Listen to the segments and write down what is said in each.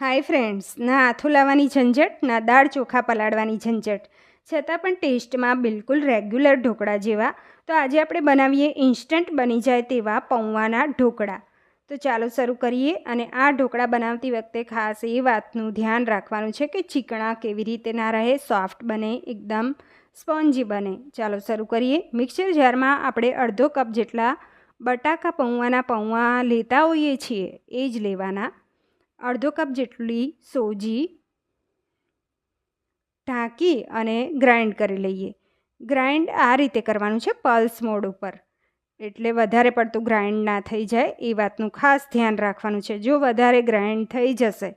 Hi friends, ના આથું લાવવાની ઝંઝટ, ના દાળ ચોખા પલાળવાની ઝંઝટ. છતાં પણ ટેસ્ટમાં બિલકુલ રેગ્યુલર ઢોકળા જેવા, તો આજે આપણે બનાવીએ ઇન્સ્ટન્ટ બની જાય તેવા પૌવાના ઢોકળા. તો ચાલો શરૂ કરીએ અને આ ઢોકળા બનાવતી વખતે ખાસ એ વાતનું ધ્યાન રાખવાનું છે કે ચીકણા કેવી રીતે ના રહે, સોફ્ટ બને, એકદમ સ્પોન્જી બને. ચાલો શરૂ કરીએ. મિક્સર જારમાં આપણે અડધો કપ જેટલા બટાકા પૌવાના પૌવા લેતા હોઈએ છીએ, એ જ લેવાના. અડધો કપ જેટલી સોજી ઢાંકી અને ગ્રાઇન્ડ કરી લઈએ. ગ્રાઇન્ડ આ રીતે કરવાનું છે પલ્સ મોડ ઉપર. એટલે વધારે પડતું ગ્રાઇન્ડ ના થઈ જાય એ વાતનું ખાસ ધ્યાન રાખવાનું છે. જો વધારે ગ્રાઇન્ડ થઈ જશે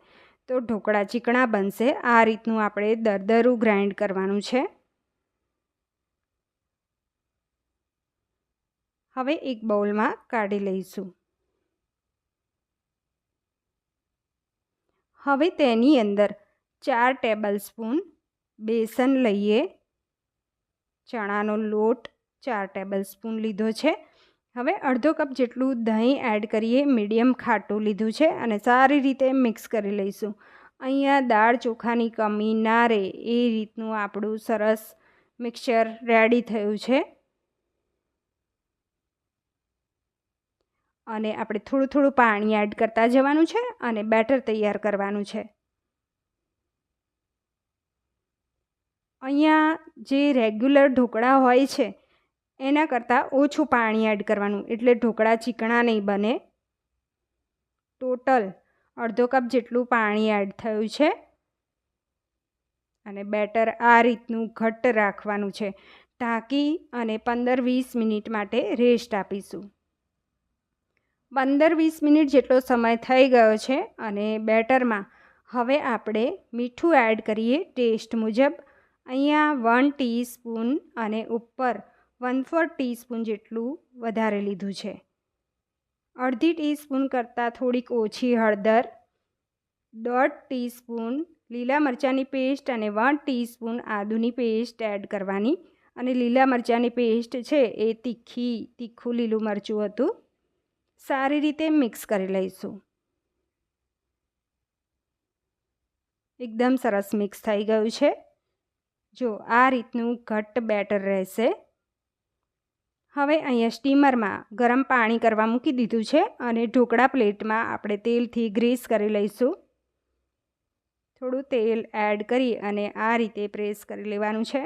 તો ઢોકળા ચીકણા બનશે. આ રીતનું આપણે દરદરું ગ્રાઇન્ડ કરવાનું છે. હવે એક બાઉલમાં કાઢી લઈશું. હવે તેની અંદર ચાર ટેબલ સ્પૂન બેસન લઈએ. ચણાનો લોટ ચાર ટેબલ સ્પૂન લીધો છે. હવે અડધો કપ જેટલું દહીં એડ કરીએ. મીડિયમ ખાટું લીધું છે અને સારી રીતે મિક્સ કરી લઈશું. અહીંયા દાળ ચોખાની કમી ના રહે. એ રીતનું આપણું સરસ મિક્સચર રેડી થયું છે. અને આપણે થોડું થોડું પાણી એડ કરતા જવાનું છે અને બેટર તૈયાર કરવાનું છે. અહીંયા જે રેગ્યુલર ઢોકળા હોય છે, એના કરતાં ઓછું પાણી એડ કરવાનું, એટલે ઢોકળા ચીકણા નહીં બને. ટોટલ અડધો કપ જેટલું પાણી એડ થયું છે. અને બેટર આ રીતનું ઘટ્ટ રાખવાનું છે, ઢાંકી અને પંદર વીસ મિનિટ માટે રેસ્ટ આપીશું. પંદર વીસ મિનિટ જેટલો સમય થઈ ગયો છે અને બેટરમાં હવે આપણે મીઠું એડ કરીએ ટેસ્ટ મુજબ. અહીંયા વન ટીસ્પૂન અને ઉપર વન ફોર ટીસ્પૂન જેટલું વધારે લીધું છે. અડધી ટીસ્પૂન કરતાં થોડીક ઓછી હળદર, દોઢ ટીસ્પૂન લીલા મરચાંની પેસ્ટ અને વન ટીસ્પૂન આદુની પેસ્ટ એડ કરવાની. અને લીલા મરચાંની પેસ્ટ છે એ તીખી, તીખું લીલું મરચું હતું. સારી રીતે મિક્સ કરી લઈશું. એકદમ સરસ મિક્સ થઈ ગયું છે. જો આ રીતનું ઘટ્ટ બેટર રહેશે. હવે અહીંયા સ્ટીમરમાં ગરમ પાણી કરવા મૂકી દીધું છે અને ઢોકળા પ્લેટમાં આપણે તેલથી ગ્રીસ કરી લઈશું. થોડું તેલ એડ કરી અને આ રીતે પ્રેસ કરી લેવાનું છે.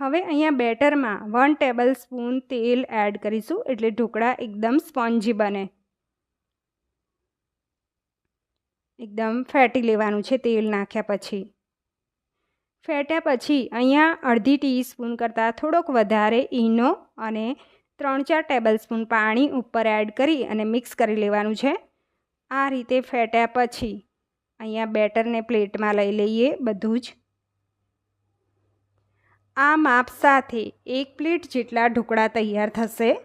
હવે અહીંયા બેટરમાં વન ટેબલ સ્પૂન તેલ એડ કરીશું, એટલે ઢોકળા એકદમ સ્પોન્જી બને. એકદમ ફેટી લેવાનું છે તેલ નાખ્યા પછી. ફેટ્યા પછી અહીંયા અડધી ટીસ્પૂન કરતાં થોડોક વધારે ઈનો અને ત્રણ ચાર ટેબલ સ્પૂન પાણી ઉપર એડ કરી અને મિક્સ કરી લેવાનું છે. આ રીતે ફેટ્યા પછી અહીંયા બેટરને પ્લેટમાં લઈ લઈએ બધું જ. આ માપ સાથે એક પ્લેટ જેટલા ઢોકળા તૈયાર થશે?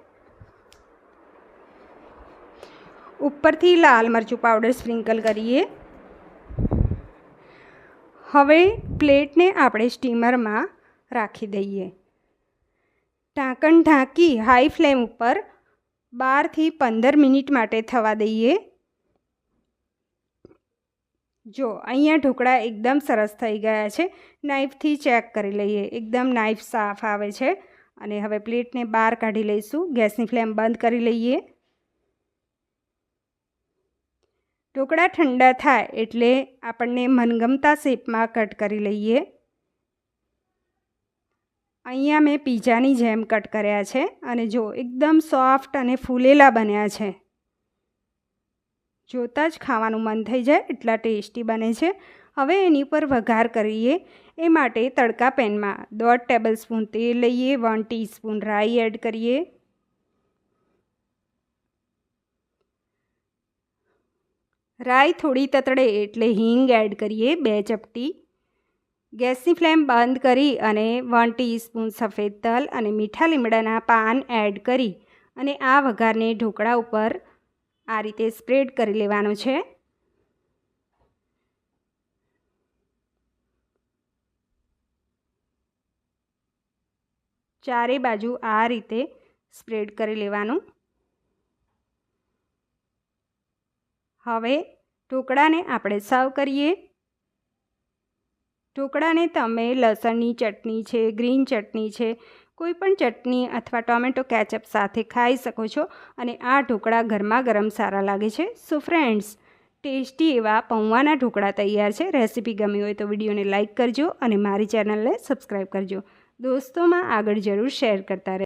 ઉપરથી લાલ મરચું પાવડર સ્પ્રિંકલ કરીએ. હવે પ્લેટને આપણે સ્ટીમરમાં રાખી દઈએ. ઢાંકણ ઢાંકી હાઈ ફ્લેમ ઉપર બારથી પંદર મિનિટ માટે થવા દઈએ. જો, અહીંયા ઢોકળા એકદમ સરસ થઈ ગયા છે. નાઈફથી ચેક કરી લઈએ. એકદમ નાઈફ સાફ આવે છે. અને હવે પ્લેટને બહાર કાઢી લઈશું. ગેસની ફ્લેમ બંધ કરી લઈએ. ઢોકળા ઠંડા થાય એટલે આપણને મનગમતા શેપમાં કટ કરી લઈએ. અહીંયા મેં પીઝાની જેમ કટ કર્યા છે. અને જો, એકદમ સોફ્ટ અને ફૂલેલા બન્યા છે. જોતાં જ ખાવાનું મન થઈ જાય, એટલા ટેસ્ટી બને છે. હવે એની પર વઘાર કરીએ. એ માટે તડકા પેનમાં દોઢ ટેબલ સ્પૂન તેલ લઈએ, વન ટીસ્પૂન રાઈ એડ કરીએ. રાઈ થોડી તતડે એટલે હિંગ એડ કરીએ બે ચપટી. ગેસની ફ્લેમ બંધ કરી અને વન ટીસ્પૂન સફેદ તલ અને મીઠા લીમડાના પાન એડ કરી અને આ વઘારને ઢોકળા ઉપર આ રીતે સ્પ્રેડ કરી લેવાનું છે. ચારે બાજુ આ રીતે સ્પ્રેડ કરી લેવાનું. હવે ઢોકળાને આપણે સર્વ કરીએ. ઢોકળાને તમે લસણની ચટણી છે, ગ્રીન ચટણી છે કોઈ પણ ચટણી અથવા ટોમેટો કેચઅપ સાથે ખાઈ શકો છો અને આ ઢોકળા ગરમા ગરમ સારા લાગે છે. સો ફ્રેન્ડ્સ ટેસ્ટી એવા પૌવાના ઢોકળા તૈયાર છે. રેસીપી ગમી હોય તો વિડીયોને લાઇક કરજો અને મારી ચેનલને સબસ્ક્રાઈબ કરજો. દોસ્તોમાં આગળ જરૂર શેર કરતા રહે